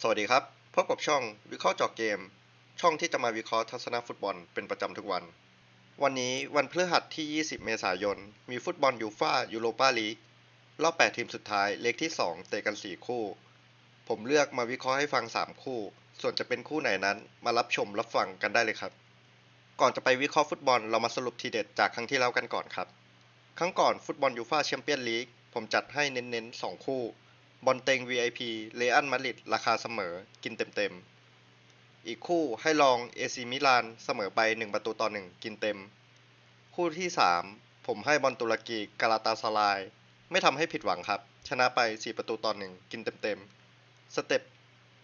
สวัสดีครับ พบกับช่องวิเคราะห์จาะเกม ช่องที่จะมาวิเคราะห์ทัศนฟุตบอลเป็นประจำทุกวัน วันนี้วันพฤหัสที่ 20 เมษายน มีฟุตบอลยูฟ่ายูโรปาลีกรอบ 8 ทีมสุดท้ายเลขที่ 2 เตะกัน 4 คู่ ผมเลือกมาวิเคราะห์ให้ฟัง 3 คู่ ส่วนจะเป็นคู่ไหนนั้น มารับชมรับฟังกันได้เลยครับ ก่อนจะไปวิเคราะห์ฟุตบอลเรามาสรุปทีเด็ดจากครั้งที่แล้วกันก่อนครับ ครั้งก่อนฟุตบอลยูฟ่าแชมเปี้ยนลีกผมจัดให้เน้นๆ 2 คู่ บอลเต็ง VIP เรอัลมาดริดราคาเสมอ กินเต็มๆ อีกคู่ให้ลองเอซีมิลานเสมอไป 1 ประตูต่อ 1 กินเต็ม คู่ที่ 3 ผมให้บอลตุรกีกาลาตาสลาย ไม่ทำให้ผิดหวังครับ ชนะไป 4 ประตูต่อ 1 กินเต็มๆ สเต็ป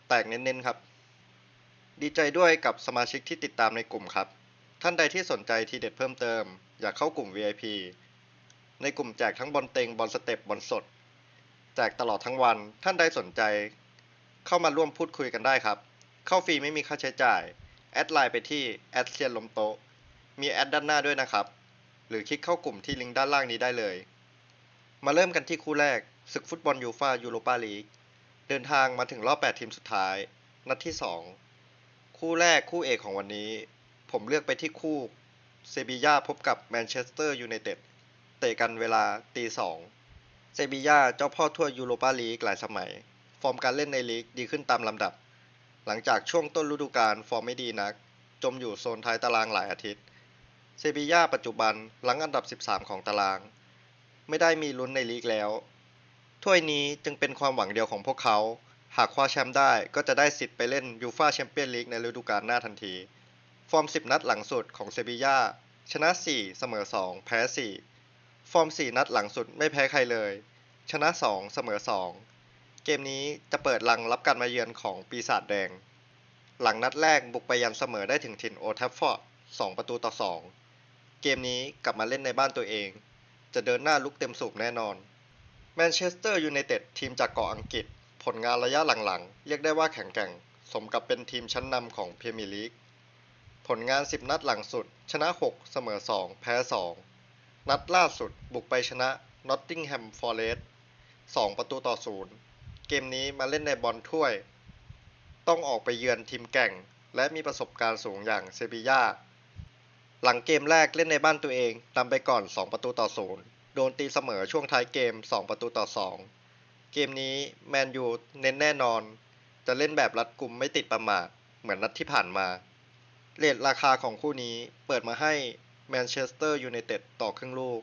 แตกเน้นๆครับ ดีใจด้วยกับสมาชิกที่ติดตามในกลุ่มครับ ท่านใดที่สนใจทีเด็ดเพิ่มเติม อยากเข้ากลุ่ม VIP ในกลุ่มแจกทั้งบอลเต็งบอลสเต็ปบอลสด แจกตลอดทั้งวัน ท่านใดสนใจ เข้ามาร่วมพูดคุยกันได้ครับ เข้าฟรีไม่มีค่าใช้จ่าย แอดไลน์ไปที่แอดเซียนลมโตะมีแอดด้านหน้าด้วยนะครับ หรือคลิกเข้ากลุ่มที่ลิงก์ด้านล่างนี้ได้เลย มาเริ่มกันที่คู่แรก ศึกฟุตบอลยูฟายูโรปาลีก เดินทางมาถึงรอบ 8 ทีมสุดท้าย นัดที่ 2 คู่แรกคู่เอกของวันนี้ ผมเลือกไปที่คู่เซบีย่าพบกับแมนเชสเตอร์ยูไนเต็ด เตะกันเวลาตีสอง เซบีย่าเจ้าพ่อทั่วยูโรปาลีกหลายสมัย ฟอร์มการเล่นในลีกดีขึ้นตามลำดับ หลังจากช่วงต้นฤดูกาลฟอร์มไม่ดีนัก จมอยู่โซนท้ายตารางหลายอาทิตย์ เซบีย่าปัจจุบันหลังอันดับ 13 ของตาราง ไม่ได้มีลุ้นในลีกแล้ว ถ้วยนี้จึงเป็นความหวังเดียวของพวกเขา หากคว้าแชมป์ได้ก็จะได้สิทธิ์ไปเล่นยูฟ่าแชมเปี้ยนลีกในฤดูกาลหน้าทันที ฟอร์ม 10 นัดหลังสุดของเซบีย่าชนะ 4 เสมอ 2 แพ้ 4 ฟอร์ม 4 นัดหลังสุดไม่แพ้ใครเลย ชนะ 2 เสมอ 2 เกมนี้จะเปิดลังรับการมาเยือนของปีศาจแดง หลังนัดแรกบุกไปยันเสมอได้ถึงถิ่นโอทัฟฟอร์ด 2 ประตูต่อ 2 เกมนี้กลับมาเล่นในบ้านตัวเอง จะเดินหน้าลุกเต็มสูบแน่นอน แมนเชสเตอร์ยูไนเต็ดทีมจากเกาะอังกฤษ ผลงานระยะหลังๆ เรียกได้ว่าแข็งแกร่ง สมกับเป็นทีมชั้นนำของพรีเมียร์ลีก ผลงาน 10 นัดหลังสุด ชนะ 6 เสมอ 2 แพ้ 2 นัดล่าสุดบุกไปชนะนอตติงแฮมฟอร์เรสต์2ประตูต่อ0เกมนี้มาเล่นในบอลถ้วย ต้องออกไปเยือนทีมแก่ง และมีประสบการณ์สูงอย่างเซบีย่าหลังเกมแรกเล่นในบ้านตัวเองนำไปก่อน 2 ประตูต่อ0โดนตีเสมอช่วงท้ายเกม 2 ประตูต่อ 2 เกมนี้แมนยูเน้นแน่นอน จะเล่นแบบรัดกุมไม่ติดประมาทเหมือนนัดที่ผ่านมา เรทราคาของคู่นี้เปิดมาให้ แมนเชสเตอร์ยูไนเต็ดต่อครึ่งลูก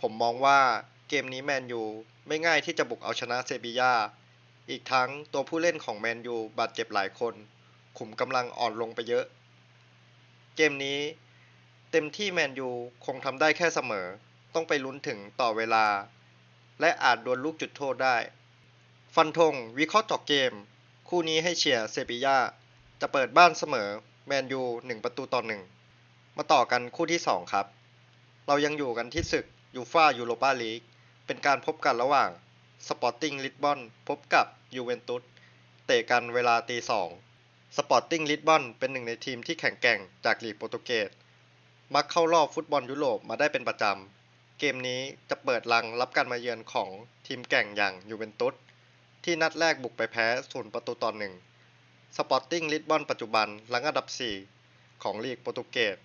ผมมองว่าเกมนี้แมนยูไม่ง่ายที่จะบุกเอาชนะเซบีย่าอีกทั้งตัวผู้เล่นของแมนยูบาดเจ็บหลายคน ขุมกำลังอ่อนลงไปเยอะ เกมนี้เต็มที่แมนยูคงทำได้แค่เสมอ ต้องไปลุ้นถึงต่อเวลา และอาจดวลลูกจุดโทษได้ ฟันธงวิเคราะห์เจาะเกม คู่นี้ให้เชียร์เซบีย่าจะเปิดบ้านเสมอแมนยูหนึ่งประตูต่อหนึ่ง มาต่อกันคู่ที่ 2 ครับ เรายังอยู่กันที่ศึกยูฟ่ายูโรปาลีกเป็นการพบกันระหว่างสปอร์ติ้งลิสบอนพบกับยูเวนตุสเตะกันเวลาตีสองสปอร์ติ้งลิสบอนเป็นหนึ่งในทีมที่แข็งแกร่งจากลีกโปรตุเกสมักเข้ารอบฟุตบอลยุโรปมาได้เป็นประจำ เกมนี้จะเปิดลังรับการมาเยือนของทีมแก่งอย่างยูเวนตุสที่นัดแรกบุกไปแพ้ศูนย์ประตูต่อหนึ่งสปอร์ติ้งลิสบอนปัจจุบันหลังอันดับ 4 ของลีกโปรตุเกส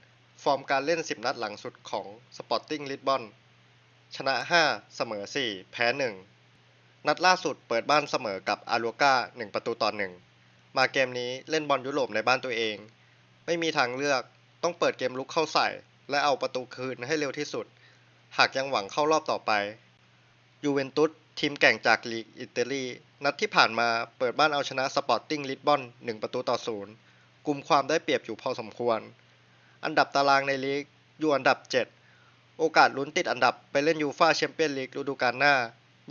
ฟอร์มการเล่น 10 นัดหลังสุดของสปอร์ติ้งลิสบอนชนะ 5 เสมอ 4 แพ้ 1 นัดล่าสุดเปิดบ้านเสมอกับอาลูกา1 ประตูต่อ 1 มาเกมนี้เล่นบอลยุโรปในบ้านตัวเอง ไม่มีทางเลือกต้องเปิดเกมลุกเข้าใส่ และเอาประตูคืนให้เร็วที่สุด หากยังหวังเข้ารอบต่อไปยูเวนตุสทีมแก่งจากลีกอิตาลี นัดที่ผ่านมาเปิดบ้านเอาชนะสปอร์ติ้งลิสบอน 1 ประตูต่อศูนย์กุมความได้เปรียบอยู่พอสมควร อันดับตารางในลีกอยู่อันดับ 7 โอกาสลุ้นติดอันดับไปเล่นยูฟ่าแชมเปี้ยนลีกฤดูกาลหน้า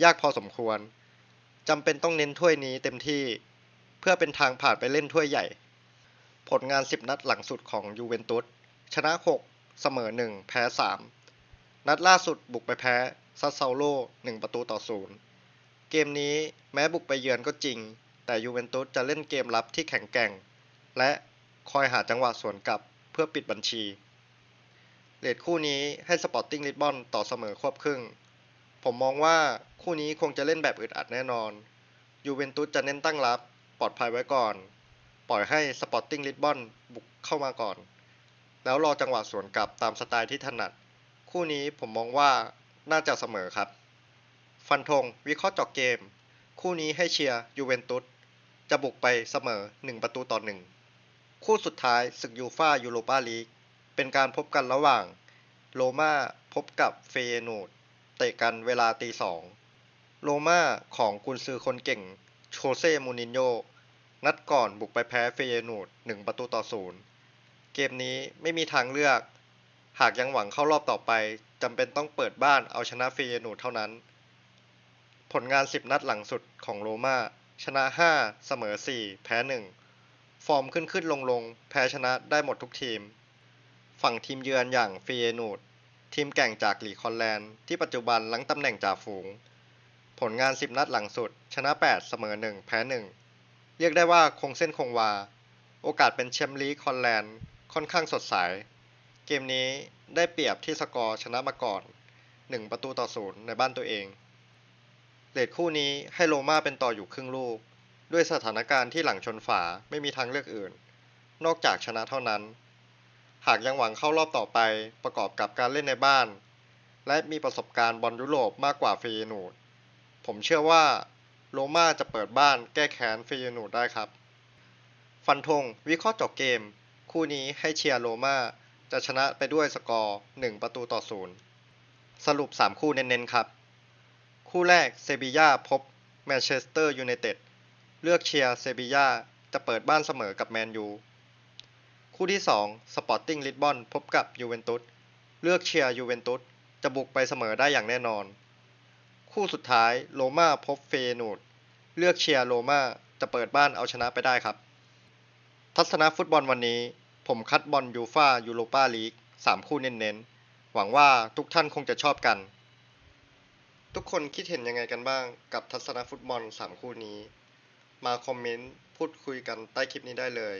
ยากพอสมควรจำเป็นต้องเน้นถ้วยนี้เต็มที่ เพื่อเป็นทางผ่านไปเล่นถ้วยใหญ่ ผลงาน 10 นัดหลังสุดของยูเวนตุสชนะ 6 เสมอ 1 แพ้ 3 นัดล่าสุดบุกไปแพ้ซัสเซาโล 1 ประตูต่อศูนย์เกมนี้แม้บุกไปเยือนก็จริง แต่ยูเวนตุสจะเล่นเกมรับที่แข็งแกร่ง และคอยหาจังหวะสวนกลับ พื่อปิดบัญชีเรทคู่นี้ให้สปอร์ติ้งลิสบอนต่อเสมอควบครึ่ง ผมมองว่าคู่นี้คงจะเล่นแบบอึดอัดแน่นอน ยูเวนตุสจะเน้นตั้งรับปลอดภัยไว้ก่อน ปล่อยให้สปอร์ติ้งลิสบอนบุกเข้ามาก่อน แล้วรอจังหวะสวนกลับตามสไตล์ที่ถนัด คู่นี้ผมมองว่าน่าจะเสมอครับ ฟันธงวิเคราะห์เจาะเกม คู่นี้ให้เชียร์ยูเวนตุสจะบุกไปเสมอ 1 ประตูต่อ1 คู่สุดท้ายศึกยูฟ่ายูโรปาลีก เป็นการพบกันระหว่าง โรม่าพบกับเฟเยนูดเตะกันเวลาตีสอง โรม่าของกุนซือคนเก่ง โชเซ่มูนินโญนัดก่อนบุกไปแพ้เฟเยนูด1ประตูต่อศูนย์เกมนี้ไม่มีทางเลือก หากยังหวังเข้ารอบต่อไปจำเป็นต้องเปิดบ้านเอาชนะเฟเยนูดเท่านั้น ผลงาน 10 นัดหลังสุดของโรม่าชนะ 5 เสมอ 4 แพ้ 1 ฟอร์มขึ้นขึ้นลงลงแพ้ชนะได้หมดทุกทีม ฝั่งทีมเยือนอย่างเฟเยนูดทีมแก่งจากหลีกฮอลแลนด์ ที่ปัจจุบันลังตำแหน่งจ่าฝูง ผลงาน 10 นัดหลังสุด ชนะ 8 เสมอ 1 แพ้ 1 เรียกได้ว่าคงเส้นคงวา โอกาสเป็นแชมป์ลีกฮอลแลนด์ค่อนข้างสดใส เกมนี้ได้เปรียบที่สกอร์ชนะมาก่อน 1 ประตูต่อศูนย์ในบ้านตัวเองเลทคู่นี้ให้โรม่าเป็นต่ออยู่ครึ่งลูก ด้วยสถานการณ์ที่หลังชนฝาไม่มีทางเลือกอื่น นอกจากชนะเท่านั้น หากยังหวังเข้ารอบต่อไปประกอบกับการเล่นในบ้าน และมีประสบการณ์บอลยุโรปมากกว่าเฟเยนูด ผมเชื่อว่าโรม่าจะเปิดบ้านแก้แค้นเฟเยนูดได้ครับ ฟันธงวิเคราะห์เจบเกม คู่นี้ให้เชียร์โรม่าจะชนะไปด้วยสกอร์ 1 ประตูต่อศูนย์สรุป 3 คู่เน้นๆครับ คู่แรกเซบีย่าพบแมนเชสเตอร์ยูไนเต็ด เลือกเชียร์เซบีย่าจะเปิดบ้านเสมอกับแมนยู คู่ที่ 2 สปอร์ติ้งลิสบอนพบกับยูเวนตุส เลือกเชียร์ยูเวนตุสจะบุกไปเสมอได้อย่างแน่นอน คู่สุดท้ายโรม่าพบเฟยนูด เลือกเชียร์โรม่าจะเปิดบ้านเอาชนะไปได้ครับ ทัศนะฟุตบอลวันนี้ ผมคัดบอลยูฟ่ายูโรปาลีก3คู่เน้นๆ หวังว่าทุกท่านคงจะชอบกัน ทุกคนคิดเห็นยังไงกันบ้างกับทัศนะฟุตบอล 3 คู่นี้ มาคอมเมนต์พูดคุยกันใต้คลิปนี้ได้เลย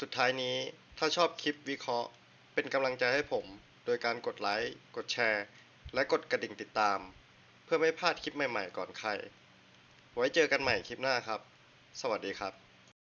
สุดท้ายนี้ถ้าชอบคลิปวิเคราะห์ เป็นกำลังใจให้ผม โดยการกดไลค์ กดแชร์ และกดกระดิ่งติดตาม เพื่อไม่พลาดคลิปใหม่ๆก่อนใคร ไว้เจอกันใหม่คลิปหน้าครับ สวัสดีครับ